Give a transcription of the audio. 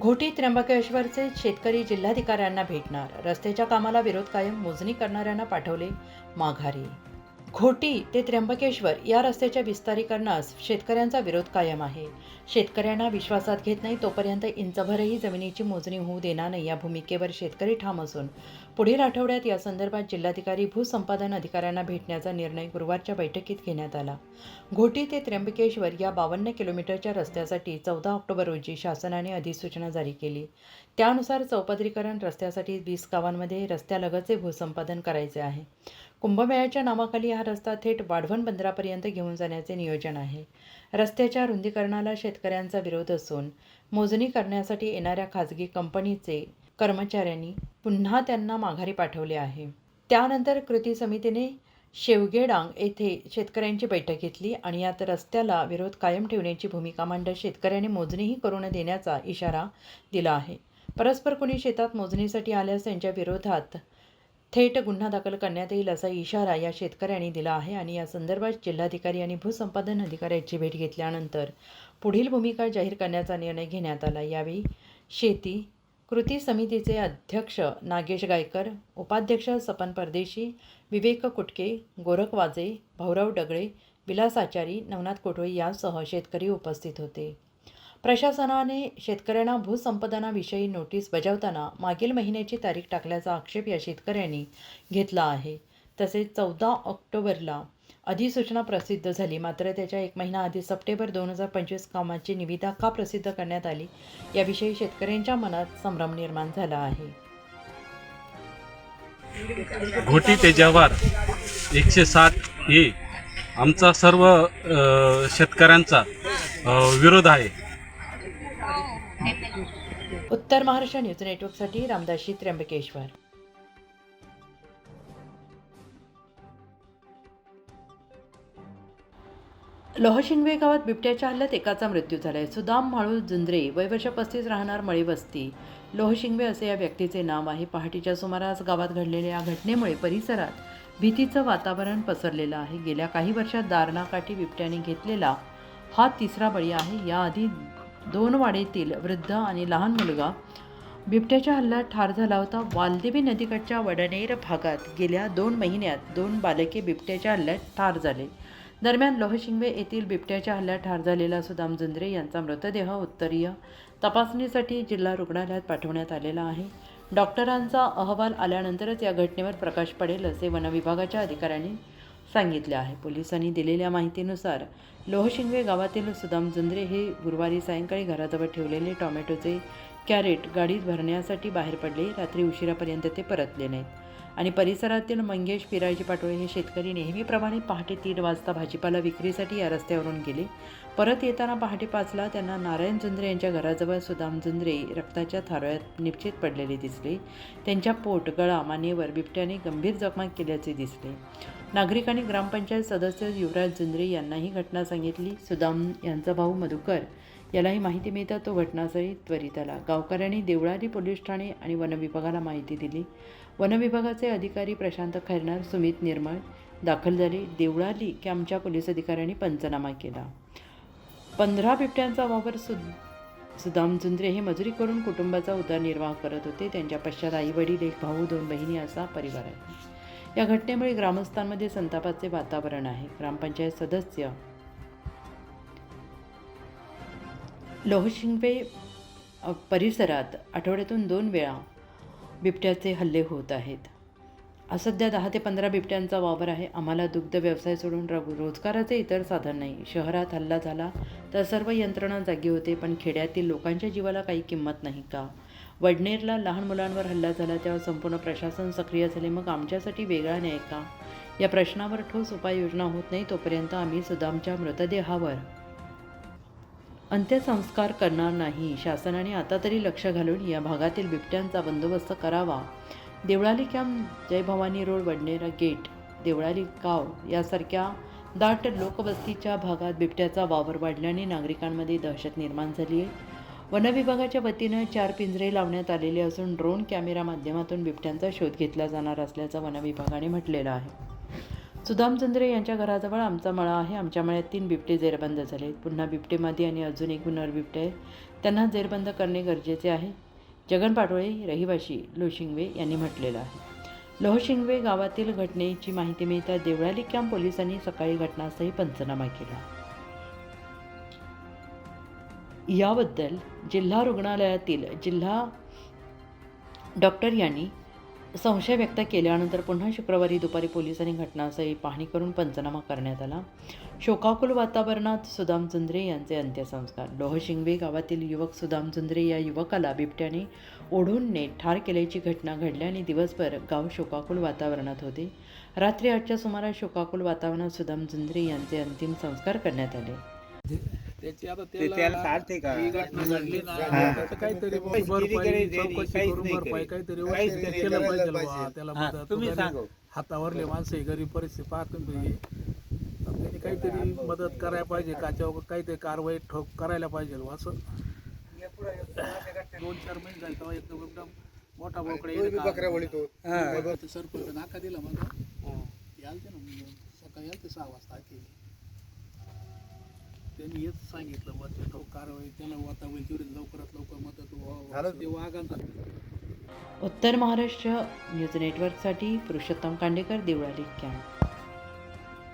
घोटी त्र्यंबकेश्वरचे शेतकरी जिल्हाधिकाऱ्यांना भेटणार. रस्त्याच्या कामाला विरोध कायम मोजणी करणाऱ्यांना पाठवले माघारी. घोटी ते त्र्यंबकेश्वर या रस्त्याच्या विस्तारीकरणास शेतकऱ्यांचा विरोध कायम आहे. शेतकऱ्यांना विश्वासात घेत नाही तोपर्यंत इंचभरही जमिनीची मोजणी होऊ देणार नाही या भूमिकेवर शेतकरी ठाम असून पुढील आठवड्यात या संदर्भात जिल्हाधिकारी भूसंपादन अधिकाऱ्यांना भेटण्याचा निर्णय गुरुवारच्या बैठकीत घेण्यात आला. घोटी ते त्र्यंबकेश्वर या बावन्न किलोमीटरच्या रस्त्यासाठी चौदा ऑक्टोबर रोजी शासनाने अधिसूचना जारी केली. त्यानुसार चौपदरीकरण रस्त्यासाठी वीस गावांमध्ये रस्त्यालगतचे भूसंपादन करायचे आहे. कुंभमेळ्याच्या नावाखाली हा रस्ता थेट वाढवण बंदरापर्यंत घेऊन जाण्याचे नियोजन आहे. रस्त्याच्या रुंदीकरणाला शेतकऱ्यांचा विरोध असून मोजणी करण्यासाठी येणाऱ्या खाजगी कंपनीचे कर्मचाऱ्यांनी पुन्हा त्यांना माघारी पाठवले आहे. त्यानंतर कृती समितीने शेवगेडांग येथे शेतकऱ्यांची बैठक घेतली आणि यात रस्त्याला विरोध कायम ठेवण्याची भूमिका मांडत शेतकऱ्यांनी मोजणीही करू न देण्याचा इशारा दिला आहे. परस्पर कोणी शेतात मोजणीसाठी आल्यास त्यांच्या विरोधात थेट गुन्हा दाखल करण्यात येईल असा इशारा या शेतकऱ्यांनी दिला आहे आणि या संदर्भात जिल्हाधिकारी आणि भूसंपादन अधिकाऱ्याची भेट घेतल्यानंतर पुढील भूमिका जाहीर करण्याचा निर्णय घेण्यात आला. यावेळी शेती कृती समितीचे अध्यक्ष नागेश गायकर उपाध्यक्ष सपन परदेशी विवेक कुटके गोरख वाजे भाऊराव डगळे विलास आचारी नवनाथ कोटळे यांसह शेतकरी उपस्थित होते. प्रशासनाने शेतकऱ्यांना भूसंपादनाविषयी नोटीस बजावताना मागील महिन्याची तारीख टाकल्याचा आक्षेप या शेतकऱ्यांनी घेतला आहे. तसेच चौदा ऑक्टोबरला अधिसूचना प्रसिद्ध झाली. मात्र त्याच्या एक महिना आधी सप्टेंबर दोन हजार पंचवीस कामाची निविदा का प्रसिद्ध करण्यात आली याविषयी शेतकऱ्यांच्या मनात संभ्रम निर्माण झाला आहे. घोटी ते जव्हार एकशे सात हे आमचा सर्व शेतकऱ्यांचा विरोध आहे. उत्तर महाराष्ट्र न्यूज नेटवर्कसाठी रामदासी त्र्यंबकेश्वर. लोहशिंगवे गावात बिबट्याच्या हल्ल्यात एकाचा मृत्यू झालाय. सुदाम म्हाळू जुंद्रे वय वर्ष पस्तीस राहणार मळीवस्ती लोहशिंगवे असे या व्यक्तीचे नाव आहे. पहाटेच्या सुमारास गावात घडलेल्या या घटनेमुळे परिसरात भीतीचं वातावरण पसरलेलं आहे. गेल्या काही वर्षात दारणाकाठी बिबट्याने घेतलेला हा तिसरा बळी आहे. याआधी दोन वाडीतील वृद्ध आणि लहान मुलगा बिबट्याच्या हल्ल्यात ठार झाला होता. वालदेवी नदीकडच्या वडनेर भागात गेल्या दोन महिन्यात दोन बालके बिबट्याच्या हल्ल्यात ठार झाले. दरम्यान लोहशिंगवे येथील बिबट्याच्या हल्ल्यात ठार झालेला सुदाम जुंद्रे यांचा मृतदेह उत्तरीय तपासणीसाठी जिल्हा रुग्णालयात पाठवण्यात आलेला आहे. डॉक्टरांचा अहवाल आल्यानंतरच या घटनेवर प्रकाश पडेल असे वनविभागाच्या अधिकाऱ्यांनी सांगितले आहे. पोलिसांनी दिलेल्या माहितीनुसार लोहशिंगवे गावातील सुदाम जुंद्रे हे गुरुवारी सायंकाळी घराजवळ ठेवलेले टॉमॅटोचे कॅरेट गाडीत भरण्यासाठी बाहेर पडले. रात्री उशिरापर्यंत ते परतले नाहीत. आणि परिसरातील मंगेश पिराजी पाटोळे हे शेतकरी नेहमीप्रमाणे पहाटे तीन वाजता भाजीपाला विक्रीसाठी या रस्त्यावरून गेले. परत येताना पहाटे पाचला त्यांना नारायण जुंद्रे यांच्या घराजवळ सुदाम जुंद्रे रक्ताच्या थारोळ्यात निश्चित पडलेले दिसले. त्यांच्या पोट गळा मानेवर बिबट्याने गंभीर जखमा केल्याचे दिसले. नागरिकांनी ग्रामपंचायत सदस्य युवराज जुंद्रे यांना ही घटना सांगितली. सुदाम यांचा भाऊ मधुकर यालाही माहिती मिळता तो घटनास्थळी त्वरित आला. गावकऱ्यांनी देवळाली पोलीस ठाणे आणि वनविभागाला माहिती दिली. वनविभागाचे अधिकारी प्रशांत खैरनार सुमित निर्मळ दाखल झाले. देवळाली कॅम्पच्या पोलीस अधिकाऱ्यांनी पंचनामा केला. पंधरा बिबट्यांचा वापर सु सुदाम जुंद्रे हे मजुरी करून कुटुंबाचा उदरनिर्वाह करत होते. त्यांच्या पश्चात आई वडील एक भाऊ दोन बहिणी असा परिवार आहे. या घटनेमुळे ग्रामस्थांमध्ये संतापाचे वातावरण आहे. ग्रामपंचायत सदस्य लोहशिंगवे परिसरात आठवड्यातून दोन वेळा बिबट्याचे हल्ले होत आहेत. सध्या दहा ते पंधरा बिबट्यांचा वावर आहे. आम्हाला दुग्ध व्यवसाय सोडून रो रोजगाराचे इतर साधन नाही. शहरात हल्ला झाला तर सर्व यंत्रणा जागी होते पण खेड्यातील लोकांच्या जीवाला काही किंमत नाही का? वडनेरला लहान मुलांवर हल्ला झाला तेव्हा संपूर्ण प्रशासन सक्रिय झाले. मग आमच्यासाठी वेगळा न्याय का? या प्रश्नावर ठोस उपाययोजना होत नाही तोपर्यंत आम्ही सुदामच्या मृतदेहावर अंत्यसंस्कार करणार नाही. शासनाने आता तरी लक्ष घालून या भागातील बिबट्यांचा बंदोबस्त करावा. Deolali camp Jai Bhavani road Vadnera gate Deolali गाव यासारख्या दाट लोकवस्तीच्या भागात बिबट्याचा वावर वाढल्याने नागरिकांमध्ये दहशत निर्माण झाली आहे. वनविभागाच्या वतीनं चार पिंजरे लावण्यात आलेले असून ड्रोन कॅमेरा माध्यमातून बिबट्यांचा शोध घेतला जाणार असल्याचं वनविभागाने म्हटलेलं आहे. सुदाम चंद्रे यांच्या घराजवळ आमचा मळा आहे. आमच्या मळ्यात तीन बिबटे जेरबंद झाले पुन्हा बिबटे मादी आणि अजून एक नर बिबटे आहे त्यांना जेरबंद करणे गरजेचे आहे. जगन पाटोळे रहिवाशी लोशिंगवे यांनी म्हटलेलं आहे. लोहशिंगवे गावातील घटनेची माहिती मिळताच देवळाली कॅम्प पोलिसांनी सकाळी घटनास्थळी पंचनामा केला. याबद्दल जिल्हा रुग्णालयातील जिल्हा डॉक्टर यांनी संशय व्यक्त केल्यानंतर पुन्हा शुक्रवारी दुपारी पोलिसांनी घटनास्थळी पाहणी करून पंचनामा करण्यात आला. शोकाकुल वातावरणात सुदाम चुंद्रे यांचे अंत्यसंस्कार. लोहशिंगवे गावातील युवक सुदाम चुंद्रे या युवकाला बिबट्याने ओढून नेट ठार केल्याची घटना घडल्याने दिवसभर गाव शोकाकुल वातावरणात होते. रात्री आठच्या सुमारास शोकाकुल वातावरणात सुदाम चुंद्रे यांचे अंतिम संस्कार करण्यात आले. त्याची आता ते त्याला घडली ना हा. त्याचं काहीतरी भरपाई, चौकशी करून. काहीतरी केलं पाहिजे. बुवा, त्याला हा, मदत तुम्ही वगैरे. सांगा. हातावरले माणसं आहे, गरीब परिस्थिती पाहतो तुम्ही तर त्यांनी काहीतरी मदत करायला पाहिजे काच्यावर काहीतरी कारवाई ठोक करायला पाहिजे बुवा, असं दोन चार महिने झाले तेव्हा एकदम एकदम मोठा बोकडा बकऱ्या वळीतो सरपंच नाका दिला मग यालते ना सकाळी यालते सहा वाजता केली त्यांनी हेच सांगितलं बा ते ठोक कारवाई त्याला वातावरण तेवढी लवकरात लवकर मदत व्हावं. ते वाघांचा उत्तर महाराष्ट्र न्यूज नेटवर्कसाठी पुरुषोत्तम कांडेकर देवळाली कॅम्प